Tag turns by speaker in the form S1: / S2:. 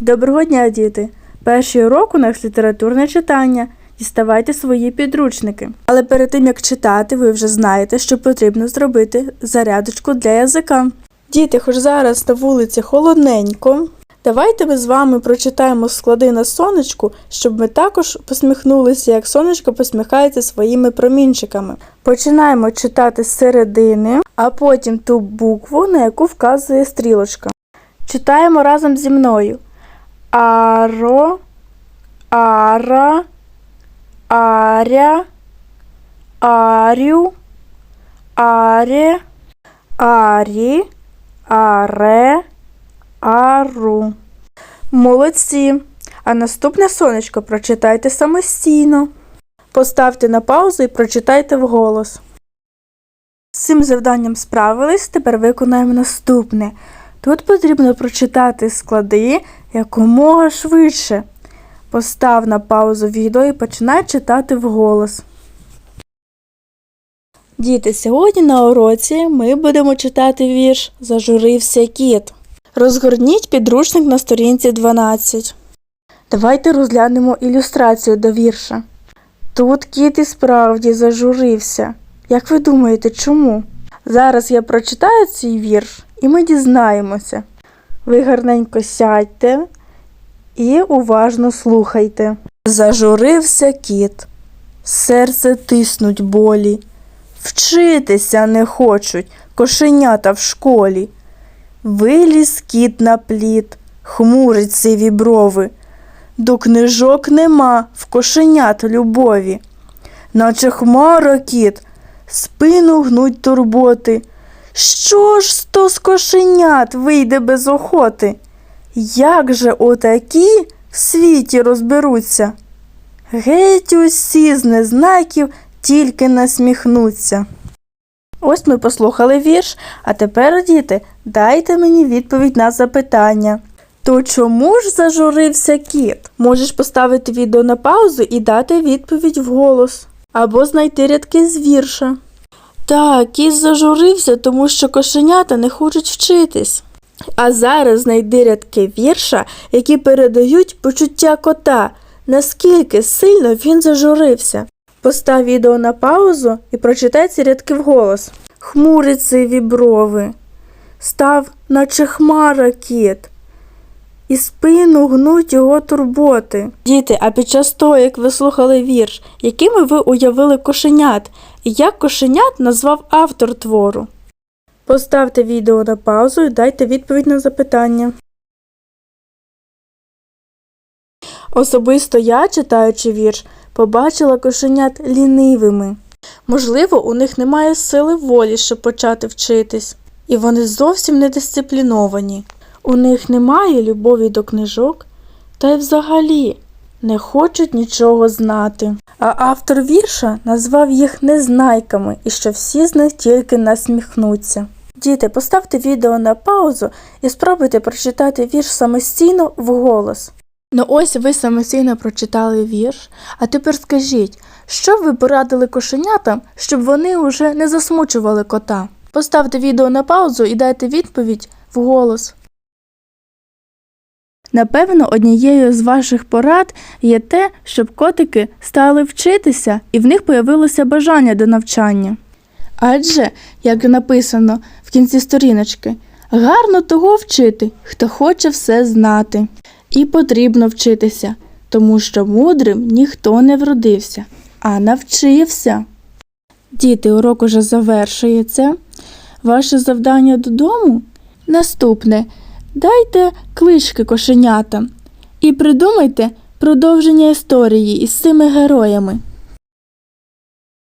S1: Доброго дня, діти! Перший урок у нас літературне читання. Діставайте свої підручники. Але перед тим як читати, ви вже знаєте, що потрібно зробити зарядочку для язика. Діти, хоч зараз на вулиці холодненько. Давайте ми з вами прочитаємо склади на сонечку, щоб ми також посміхнулися, як сонечко посміхається своїми промінчиками. Починаємо читати з середини, а потім ту букву, на яку вказує стрілочка. Читаємо разом зі мною. Аро, ара, аря, арю, аре, арі, аре, ару. Молодці. А наступне сонечко прочитайте самостійно. Поставте на паузу і прочитайте вголос. З цим завданням справились, тепер виконаємо наступне. Тут потрібно прочитати склади якомога швидше. Постав на паузу відео і починай читати вголос. Діти, сьогодні на уроці ми будемо читати вірш Зажурився кіт. Розгорніть підручник на сторінці 12. Давайте розглянемо ілюстрацію до вірша. Тут кіт і справді зажурився. Як ви думаєте, чому? Зараз я прочитаю цей вірш і ми дізнаємося. Ви гарненько сядьте і уважно слухайте. Зажурився кіт, серце тиснуть болі, вчитися не хочуть кошенята в школі. Виліз кіт на плід, хмурить сиві брови. До книжок нема в кошенят любові. Наче хмара кіт, спину гнуть турботи. Що ж то з кошенят вийде без охоти? Як же отакі в світі розберуться? Геть усі з незнаків тільки насміхнуться. Ось ми послухали вірш, а тепер, діти, дайте мені відповідь на запитання. То чому ж зажурився кіт? Можеш поставити відео на паузу і дати відповідь вголос. Або знайти рядки з вірша. Так, кіт зажурився, тому що кошенята не хочуть вчитись. А зараз знайди рядки вірша, які передають почуття кота, наскільки сильно він зажурився. Постав відео на паузу і прочитай ці рядки вголос. Хмурить сиві брови, став, наче хмара кіт, і спину гнуть його турботи. Діти, а під час того, як ви слухали вірш, якими ви уявили кошенят, і як кошенят назвав автор твору? Поставте відео на паузу і дайте відповідь на запитання. Особисто я, читаючи вірш, побачила кошенят лінивими. Можливо, у них немає сили волі, щоб почати вчитись, і вони зовсім не дисципліновані. У них немає любові до книжок, та й взагалі не хочуть нічого знати. А автор вірша назвав їх незнайками і що всі з них тільки насміхнуться. Діти, поставте відео на паузу і спробуйте прочитати вірш самостійно вголос. Ну ось ви самостійно прочитали вірш, а тепер скажіть, що ви порадили кошенятам, щоб вони уже не засмучували кота? Поставте відео на паузу і дайте відповідь вголос. Напевно, однією з ваших порад є те, щоб котики стали вчитися і в них появилося бажання до навчання. Адже, як написано в кінці сторіночки, гарно того вчити, хто хоче все знати. І потрібно вчитися, тому що мудрим ніхто не вродився, а навчився. Діти, урок уже завершується. Ваше завдання додому наступне. Дайте клички кошенятам і придумайте продовження історії із цими героями.